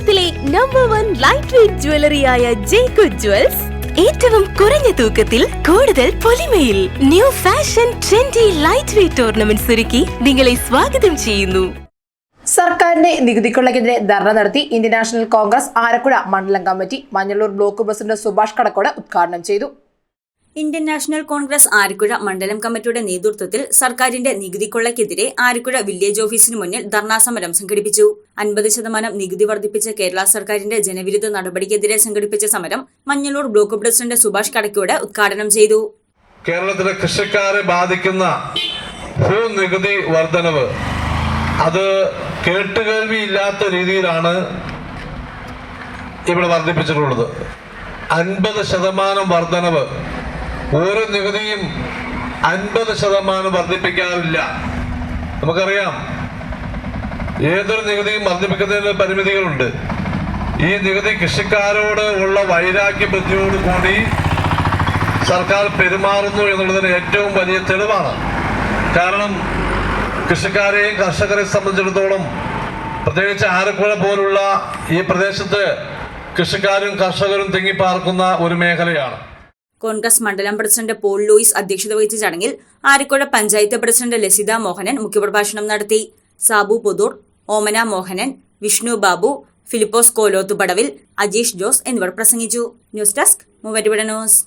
കേരളത്തിലെ number one light weight ജ്വല്ലറിയായ ജേക്കു ജ്വൽസ് ഏറ്റവും കുറഞ്ഞ തൂക്കത്തിൽ കൂടുതൽ പൊലിമയിൽ new fashion trendy light weight ornaments ഒരുക്കി നിങ്ങളെ സ്വാഗതം ചെയ്യുന്നു. സർക്കാരിന്റെ നികുതിക്കൊള്ളയ്ക്കെതിരെ ധർണ നടത്തി ഇന്ത്യൻ നാഷണൽ കോൺഗ്രസ് ആലക്കുഴ മണ്ഡലം committee Manjalur block president Subhash Kadakkode ഉദ്ഘാടനം ചെയ്തു. ഇന്ത്യൻ നാഷണൽ കോൺഗ്രസ് ആരിക്കുഴ മണ്ഡലം കമ്മിറ്റിയുടെ നേതൃത്വത്തിൽ സർക്കാരിന്റെ നികുതി കൊള്ളയ്ക്കെതിരെ ആരിക്കുഴ വില്ലേജ് ഓഫീസിന് മുന്നിൽ ധർണാ സമരം സംഘടിപ്പിച്ചു. അൻപത് ശതമാനം നികുതി വർദ്ധിപ്പിച്ച കേരള സർക്കാരിന്റെ ജനവിരുദ്ധ നടപടിക്കെതിരെ സംഘടിപ്പിച്ച സമരം മഞ്ഞളൂർ ബ്ലോക്ക് പ്രസിഡന്റ് സുഭാഷ് കടക്കോട് ഉദ്ഘാടനം ചെയ്തു. കേരളത്തിലെ കൃഷിക്കാരെ ബാധിക്കുന്ന ഭൂനികുതി വർധനവ് അത് കേട്ടുകേൾവിയില്ലാത്ത രീതിയിലാണ് ഇവിടെ വർദ്ധിപ്പിച്ചിട്ടുള്ളത്. അൻപത് ശതമാനം വർധനവ് ഓരോ നികുതിയും അൻപത് ശതമാനം വർദ്ധിപ്പിക്കാറില്ല. നമുക്കറിയാം ഏതൊരു നികുതിയും വർദ്ധിപ്പിക്കുന്നതിന് പരിമിതികളുണ്ട്. ഈ നികുതി കൃഷിക്കാരോട് ഉള്ള വൈരാഗ്യ ബുദ്ധിയോട് കൂടി സർക്കാർ പെരുമാറുന്നു എന്നുള്ളതിന് ഏറ്റവും വലിയ തെളിവാണ്. കാരണം കൃഷിക്കാരെയും കർഷകരെ സംബന്ധിച്ചിടത്തോളം പ്രത്യേകിച്ച് ആലപ്പുഴ പോലുള്ള ഈ പ്രദേശത്ത് കൃഷിക്കാരും കർഷകരും തിങ്ങിപ്പാർക്കുന്ന ഒരു മേഖലയാണ്. കോൺഗ്രസ് മണ്ഡലം പ്രസിഡന്റ് പോൾ ലൂയിസ് അധ്യക്ഷത വഹിച്ച ചടങ്ങിൽ ആലക്കുഴ പഞ്ചായത്ത് പ്രസിഡന്റ് ലസിത മോഹനൻ മുഖ്യപ്രഭാഷണം നടത്തി. സാബു പുതൂർ ഓമന മോഹനൻ വിഷ്ണു ബാബു ഫിലിപ്പോസ് കോലോത്തുപടവിൽ അജീഷ് ജോസ് എന്നിവർ പ്രസംഗിച്ചു. News desk news.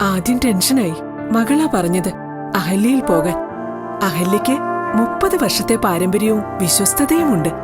ആദ്യം ടെൻഷനായി. മകളാ പറഞ്ഞത് അഹല്യയിൽ പോകാൻ. അഹല്യയ്ക്ക് മുപ്പത് വർഷത്തെ പാരമ്പര്യവും വിശ്വസ്തതയുമുണ്ട്.